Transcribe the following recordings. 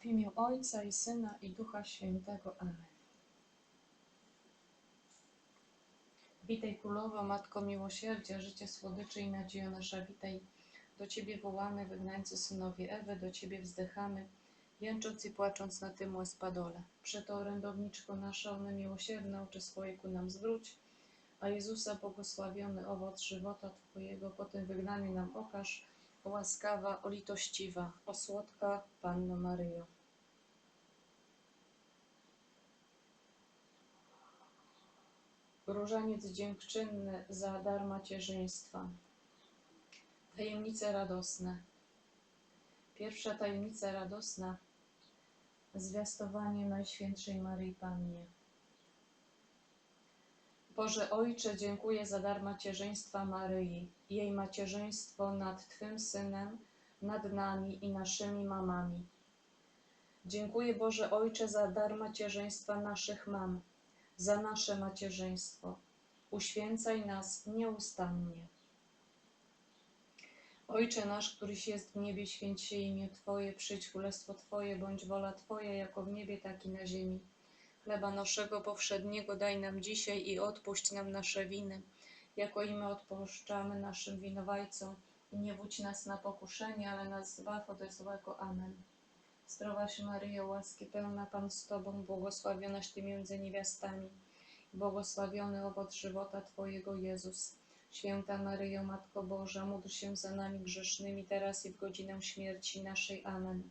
W imię Ojca i Syna i Ducha Świętego. Amen. Witaj Królowo, Matko Miłosierdzia, życie słodyczy i nadzieja nasza, witaj. Do Ciebie wołamy, wygnańcy synowie Ewy, do Ciebie wzdychamy, jęcząc i płacząc na tym łezpadole. Przeto orędowniczko nasza, one miłosierne, oczy swoje ku nam zwróć, a Jezusa błogosławiony owoc żywota Twojego, po tym wygnaniu nam okaż, o łaskawa, o litościwa, o słodka Panno Maryjo. Różaniec dziękczynny za dar macierzyństwa. Tajemnice radosne. Pierwsza tajemnica radosna. Zwiastowanie Najświętszej Maryi Pannie. Boże Ojcze, dziękuję za dar macierzyństwa Maryi, jej macierzyństwo nad Twym Synem, nad nami i naszymi mamami. Dziękuję Boże Ojcze za dar macierzyństwa naszych mam, za nasze macierzyństwo. Uświęcaj nas nieustannie. Ojcze nasz, któryś jest w niebie, święć się imię Twoje, przyjdź królestwo Twoje, bądź wola Twoja, jako w niebie, tak i na ziemi. Chleba naszego powszedniego daj nam dzisiaj i odpuść nam nasze winy, jako i my odpuszczamy naszym winowajcom. I nie wódź nas na pokuszenie, ale nas zbaw ode złego. Amen. Zdrowaś Maryjo, łaski pełna Pan z Tobą, błogosławionaś Ty między niewiastami, błogosławiony owoc żywota Twojego Jezus. Święta Maryjo, Matko Boża, módl się za nami grzesznymi, teraz i w godzinę śmierci naszej. Amen.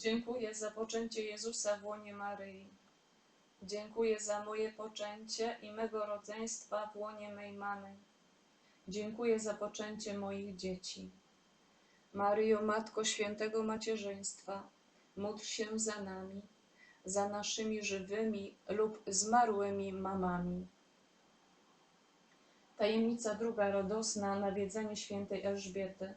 Dziękuję za poczęcie Jezusa w łonie Maryi. Dziękuję za moje poczęcie i mego rodzeństwa w łonie mej mamy. Dziękuję za poczęcie moich dzieci. Maryjo, Matko Świętego Macierzyństwa, módl się za nami, za naszymi żywymi lub zmarłymi mamami. Tajemnica druga radosna, nawiedzenie świętej Elżbiety.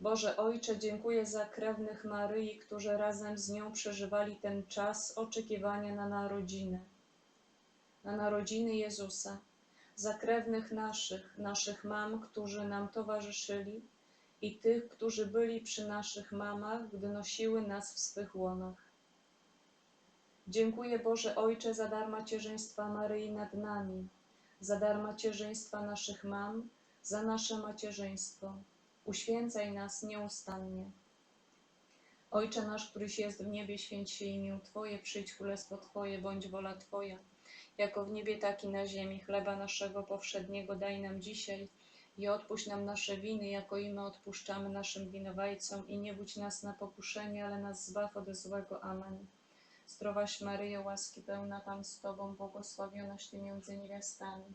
Boże Ojcze, dziękuję za krewnych Maryi, którzy razem z nią przeżywali ten czas oczekiwania na narodziny, na narodziny Jezusa, za krewnych naszych, naszych mam, którzy nam towarzyszyli i tych, którzy byli przy naszych mamach, gdy nosiły nas w swych łonach. Dziękuję Boże Ojcze za dar macierzyństwa Maryi nad nami, za dar macierzyństwa naszych mam, za nasze macierzyństwo. Uświęcaj nas nieustannie. Ojcze nasz, któryś jest w niebie, święć się imię Twoje, przyjdź królestwo Twoje, bądź wola Twoja, jako w niebie, tak i na ziemi. Chleba naszego powszedniego daj nam dzisiaj i odpuść nam nasze winy, jako i my odpuszczamy naszym winowajcom i nie budź nas na pokuszenie, ale nas zbaw ode złego. Amen. Zdrowaś Maryjo, łaski pełna Pan z Tobą, błogosławionaś Ty między niewiastami.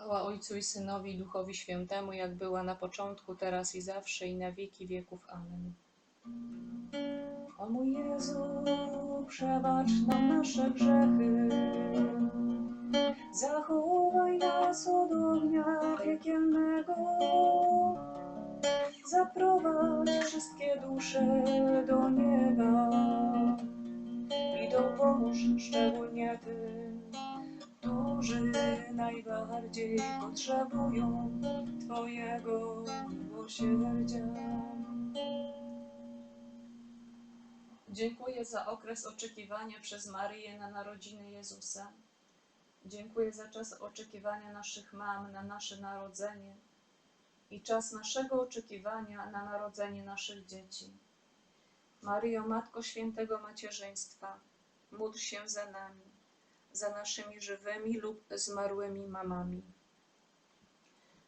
Chwała Ojcu i Synowi i Duchowi Świętemu, jak była na początku, teraz i zawsze, i na wieki wieków. Amen. O mój Jezu, przebacz nam nasze grzechy, zachowaj nas od ognia piekielnego, zaprowadź wszystkie dusze do nieba i dopomóż szczególnie tym, którzy najbardziej potrzebują Twojego miłosierdzia. Dziękuję za okres oczekiwania przez Maryję na narodziny Jezusa. Dziękuję za czas oczekiwania naszych mam na nasze narodzenie i czas naszego oczekiwania na narodzenie naszych dzieci. Maryjo, Matko Świętego Macierzyństwa, módl się za nami, za naszymi żywymi lub zmarłymi mamami.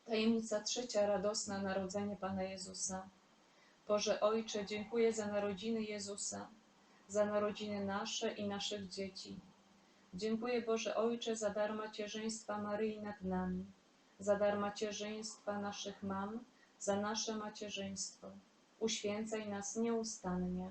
Tajemnica trzecia, radosna narodzenie Pana Jezusa. Boże Ojcze, dziękuję za narodziny Jezusa, za narodziny nasze i naszych dzieci. Dziękuję Boże Ojcze za dar macierzyństwa Maryi nad nami, za dar macierzyństwa naszych mam, za nasze macierzyństwo. Uświęcaj nas nieustannie.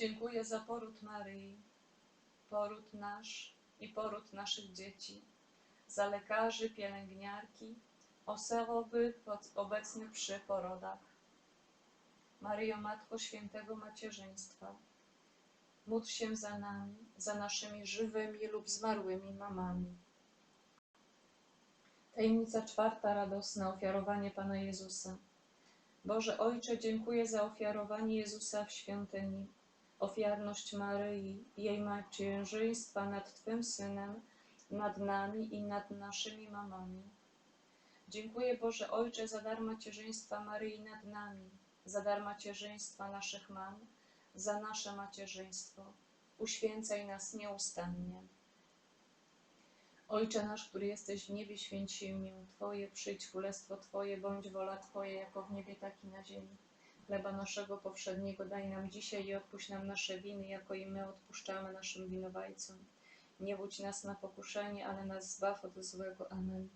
Dziękuję za poród Maryi, poród nasz i poród naszych dzieci, za lekarzy, pielęgniarki, osoby obecnych przy porodach. Maryjo, Matko Świętego Macierzyństwa, módl się za nami, za naszymi żywymi lub zmarłymi mamami. Tajemnica czwarta radosna ofiarowanie Pana Jezusa. Boże Ojcze, dziękuję za ofiarowanie Jezusa w świątyni ofiarność Maryi jej macierzyństwa nad Twym Synem, nad nami i nad naszymi mamami. Dziękuję Boże Ojcze za dar macierzyństwa Maryi nad nami, za dar macierzyństwa naszych mam, za nasze macierzyństwo. Uświęcaj nas nieustannie. Ojcze nasz, który jesteś w niebie, święć imię Twoje, przyjdź królestwo Twoje, bądź wola Twoja, jako w niebie, tak i na ziemi. Chleba naszego powszedniego daj nam dzisiaj i odpuść nam nasze winy, jako i my odpuszczamy naszym winowajcom. Nie budź nas na pokuszenie, ale nas zbaw od złego. Amen.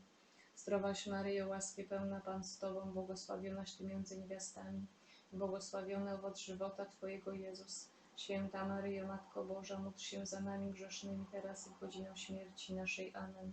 Zdrowaś Maryjo, łaski pełna Pan z Tobą, błogosławionaś Ty między niewiastami, błogosławiony owoc żywota Twojego Jezus. Święta Maryjo, Matko Boża, módl się za nami grzesznymi, teraz i w godzinę śmierci naszej. Amen.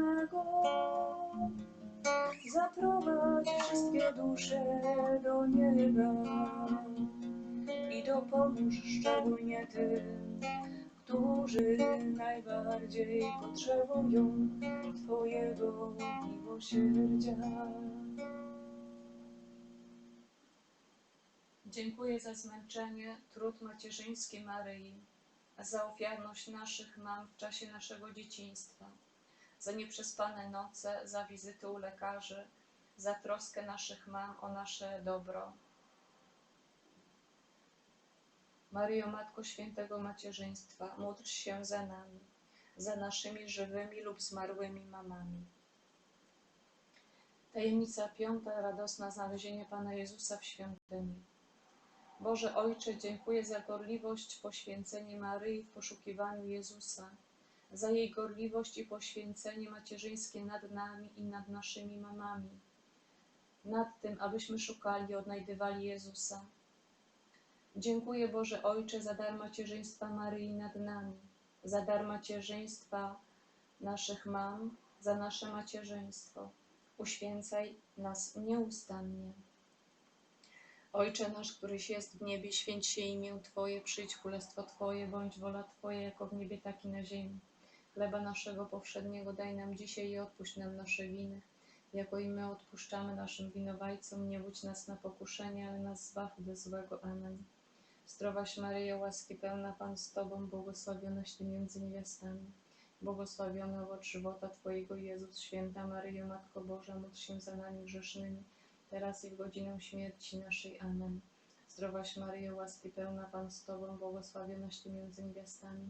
Zaprowadź wszystkie dusze do nieba i dopomóż szczególnie tym, którzy najbardziej potrzebują Twojego miłosierdzia. Dziękuję za zmęczenie, trud macierzyński Maryi, za ofiarność naszych mam w czasie naszego dzieciństwa, za nieprzespane noce, za wizyty u lekarzy, za troskę naszych mam o nasze dobro. Maryjo, Matko Świętego Macierzyństwa, módl się za nami, za naszymi żywymi lub zmarłymi mamami. Tajemnica piąta, radosna znalezienie Pana Jezusa w świątyni. Boże Ojcze, dziękuję za gorliwość, poświęcenie Maryi w poszukiwaniu Jezusa, za jej gorliwość i poświęcenie macierzyńskie nad nami i nad naszymi mamami, nad tym, abyśmy szukali i odnajdywali Jezusa. Dziękuję Boże Ojcze za dar macierzyństwa Maryi nad nami, za dar macierzyństwa naszych mam, za nasze macierzyństwo. Uświęcaj nas nieustannie. Ojcze nasz, któryś jest w niebie, święć się imię Twoje, przyjdź królestwo Twoje, bądź wola Twoja, jako w niebie, tak i na ziemi. Chleba naszego powszedniego daj nam dzisiaj i odpuść nam nasze winy, jako i my odpuszczamy naszym winowajcom. Nie wódź nas na pokuszenie, ale nas zbaw od złego. Amen. Zdrowaś Maryjo, łaski pełna Pan z Tobą, błogosławionaś Ty między niewiastami. Błogosławiony owoc żywota Twojego Jezus, święta Maryjo, Matko Boża, módl się za nami grzesznymi, teraz i w godzinę śmierci naszej. Amen. Zdrowaś Maryjo, łaski pełna Pan z Tobą, błogosławionaś Ty między niewiastami,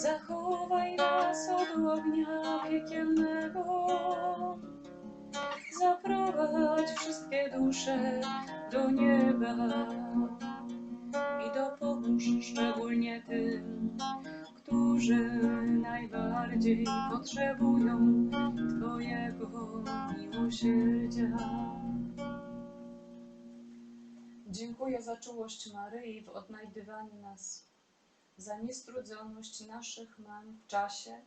Zachowaj nas od ognia piekielnego. Zaprowadź wszystkie dusze do nieba i dopomóż szczególnie tym, którzy najbardziej potrzebują Twojego miłosierdzia. Dziękuję za czułość Maryi w odnajdywaniu nas, za niestrudzoność naszych mam w czasie,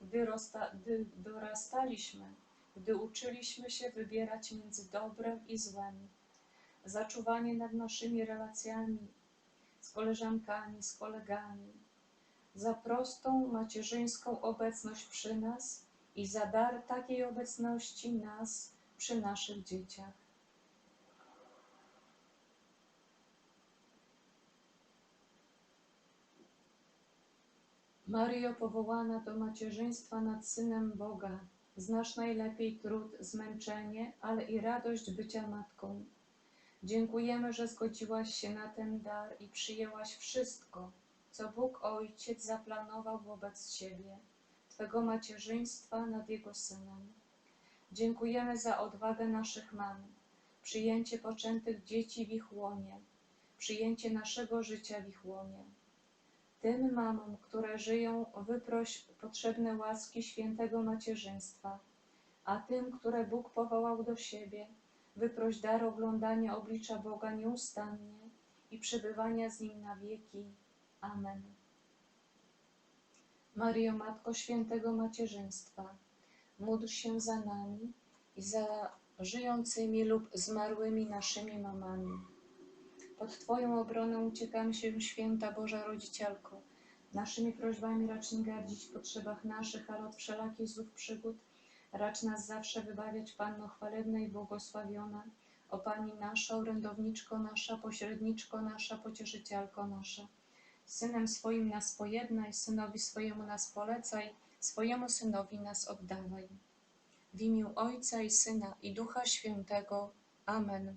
gdy, rosta, gdy dorastaliśmy, gdy uczyliśmy się wybierać między dobrem i złem, za czuwanie nad naszymi relacjami z koleżankami, z kolegami, za prostą macierzyńską obecność przy nas i za dar takiej obecności nas przy naszych dzieciach. Maryjo powołana do macierzyństwa nad Synem Boga, znasz najlepiej trud, zmęczenie, ale i radość bycia matką. Dziękujemy, że zgodziłaś się na ten dar i przyjęłaś wszystko, co Bóg Ojciec zaplanował wobec Ciebie, Twego macierzyństwa nad Jego Synem. Dziękujemy za odwagę naszych mam, przyjęcie poczętych dzieci w ich łonie, przyjęcie naszego życia w ich łonie. Tym mamom, które żyją, wyproś potrzebne łaski świętego macierzyństwa, a tym, które Bóg powołał do siebie, wyproś dar oglądania oblicza Boga nieustannie i przebywania z Nim na wieki. Amen. Maryjo, Matko Świętego Macierzyństwa, módl się za nami i za żyjącymi lub zmarłymi naszymi mamami. Pod Twoją obronę uciekamy się, święta Boża Rodzicielko. Naszymi prośbami racz nie gardzić w potrzebach naszych, ale od wszelakich złych przygód racz nas zawsze wybawiać, Panno chwalebna i błogosławiona. O Pani nasza, orędowniczko nasza, pośredniczko nasza, pocieszycielko nasza. Synem swoim nas pojednaj, synowi swojemu nas polecaj, swojemu synowi nas oddawaj. W imię Ojca i Syna i Ducha Świętego. Amen.